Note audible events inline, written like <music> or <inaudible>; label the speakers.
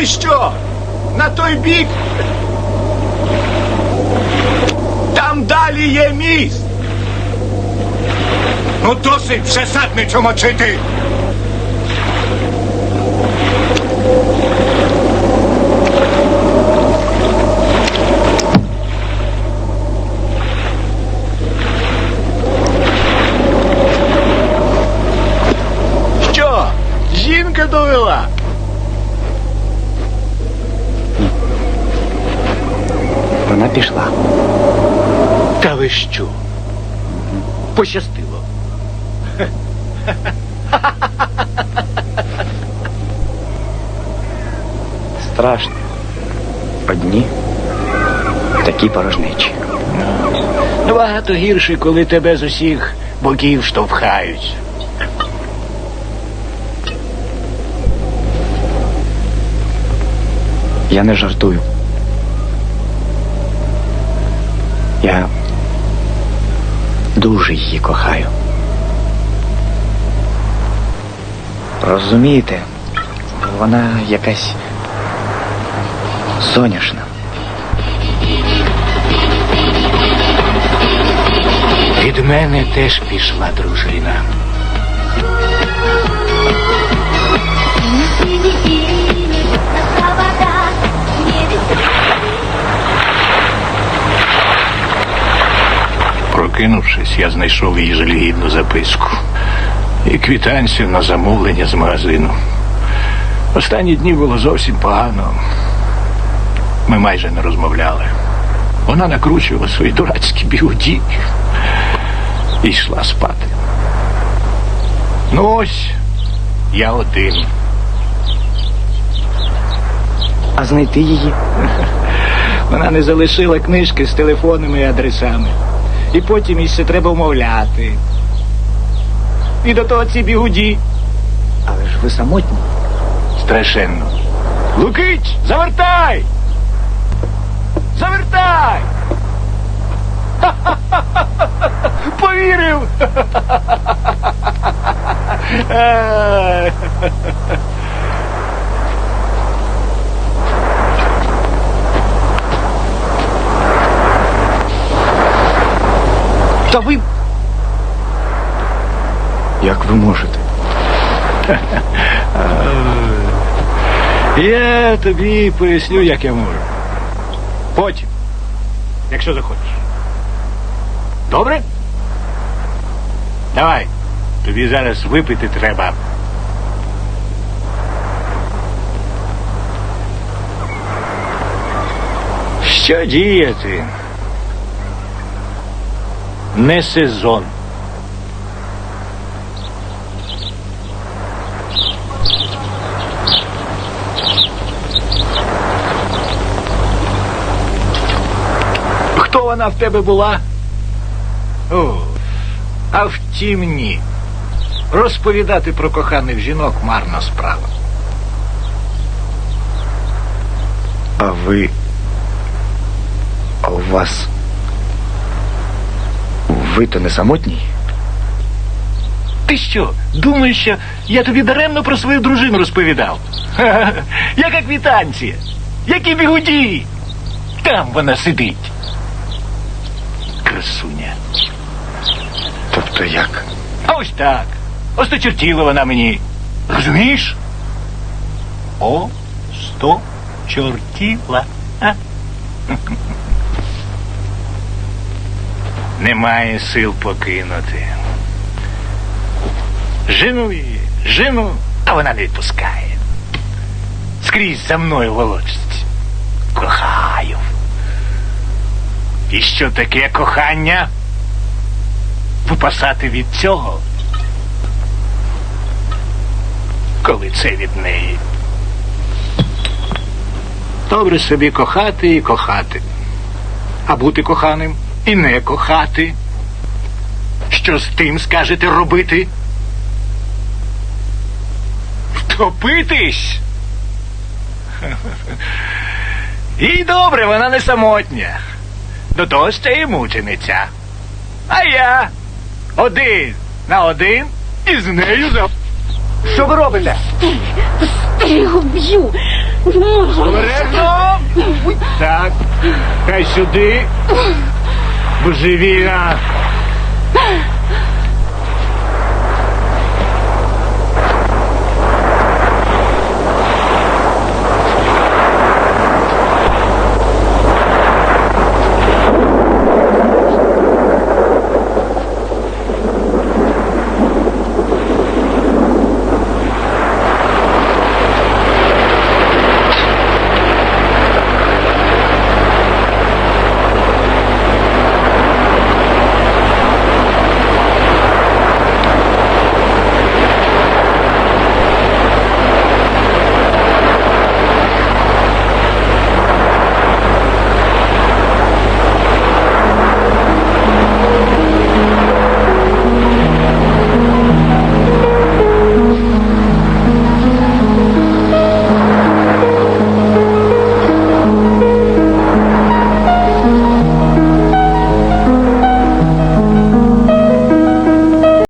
Speaker 1: ти що? На той бік. Там далі є міст. Ну досить вже садницю чомочити.
Speaker 2: Що? Жінка довела?
Speaker 3: Вона пішла.
Speaker 2: Та ви що? Пощастило.
Speaker 3: Страшно. Одні такі порожнечі.
Speaker 2: Набагато гірше, коли тебе з усіх боків штовхають.
Speaker 3: Я не жартую. Я дуже її кохаю. Розумієте, вона якась соняшна.
Speaker 2: Від мене теж пішла дружина. Прокинувшись, я знайшов її жалігідну записку і квітанцію на замовлення з магазину. Останні дні було зовсім погано. Ми майже не розмовляли. Вона накручувала свої дурацькі бігуді і йшла спати. Ну ось я один.
Speaker 3: А знайти її
Speaker 2: Вона не залишила книжки з телефонами і адресами. І потім їй ще треба вмовляти. І до того ці бігуді.
Speaker 3: Але ж ви самотні.
Speaker 2: Страшенно. Лукич, завертай! Завертай! <laughs> Повірив! <laughs>
Speaker 3: Як ви можете?
Speaker 2: Я тобі поясню, як я можу. Потім, якщо захочеш. Добре? Давай. Тобі зараз випити треба. Що діяти? Не сезон. Хто вона в тебе була? О, а втім ні. Розповідати про коханих жінок марна справа.
Speaker 3: А ви. А у вас. Ви то не самотній?
Speaker 2: Ти що, думаєш, що я тобі даремно про свою дружину розповідав? Ха-ха, Яка квітанція? Які бігуді? Там вона сидить. Красуня.
Speaker 3: Тобто як?
Speaker 2: А ось так. Осточертіла вона мені. Розумієш? О, сто чортіла. А? <laughs> Немає сил покинути. Жену її, жену, а вона не відпускає. Скрізь за мною волочиться. Кохаю. І що таке кохання? Випасати від цього, коли це від неї. Добре собі кохати і кохати, а бути коханим і не кохати. Що з тим скажете робити? Втопитись? <laughs> І добре, вона не самотня. До того ще й мучениця. А я один на один із нею за. Що ви робите?
Speaker 4: Я його б'ю.
Speaker 2: Обережно! Так, хай сюди. Божевіна.